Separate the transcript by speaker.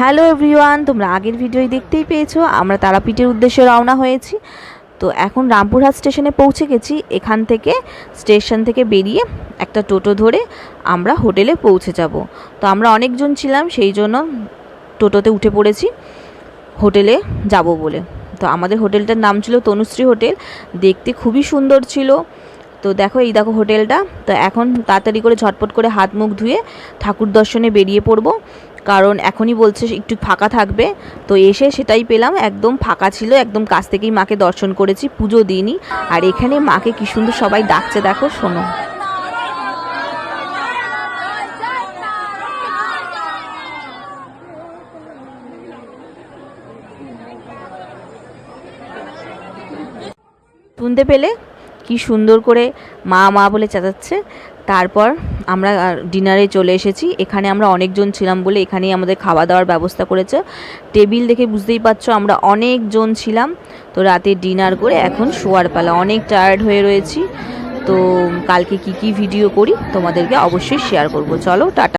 Speaker 1: Hello everyone, তোমরা আগের ভিডিওই দেখতেই পেয়েছ, আমরা তারাপীঠের উদ্দেশ্যে রওনা হয়েছি। তো এখন রামপুরহাট স্টেশনে পৌঁছে গেছি, এখান থেকে স্টেশন থেকে বেরিয়ে একটা টোটো ধরে আমরা হোটেলে পৌঁছে যাব। তো আমরা অনেকজন ছিলাম, সেই জন্য টোটোতে উঠে পড়েছি, হোটেলে যাব বলে। তো আমাদের হোটেলটার নাম ছিল তনুশ্রী হোটেল, দেখতে খুবই সুন্দর ছিল। তো দেখো, এই দেখো হোটেলটা। তো এখন তাড়াতাড়ি করে ঝটপট করে হাত মুখ ধুয়ে ঠাকুর দর্শনে বেরিয়ে পড়ব। কারণ এখনই বলছে একটু ফাঁকা থাকবে। তো এসে সেটাই পেলাম, একদম ফাঁকা ছিল, একদম কাছ থেকেই মাকে দর্শন করেছি, পুজো দিইনি। আর এখানে মাকে কি সুন্দর সবাই ডাকছে, দেখো, শোনো। শুনতে পেলে? কি সুন্দর করে মা মা বলে চেঁচাচ্ছে। তারপর আমরা ডিনারে চলে এসেছি। এখানে আমরা অনেকজন ছিলাম বলে এখানেই আমাদের খাওয়া দাওয়ার ব্যবস্থা করেছে। টেবিল দেখে বুঝতেই পারছ আমরা অনেকজন ছিলাম। তো রাতে ডিনার করে এখন শোয়ার পালা। অনেক টায়ার্ড হয়ে রয়েছি। তো কালকে কি কি ভিডিও করি তোমাদেরকে অবশ্যই শেয়ার করব। চলো, টাটা।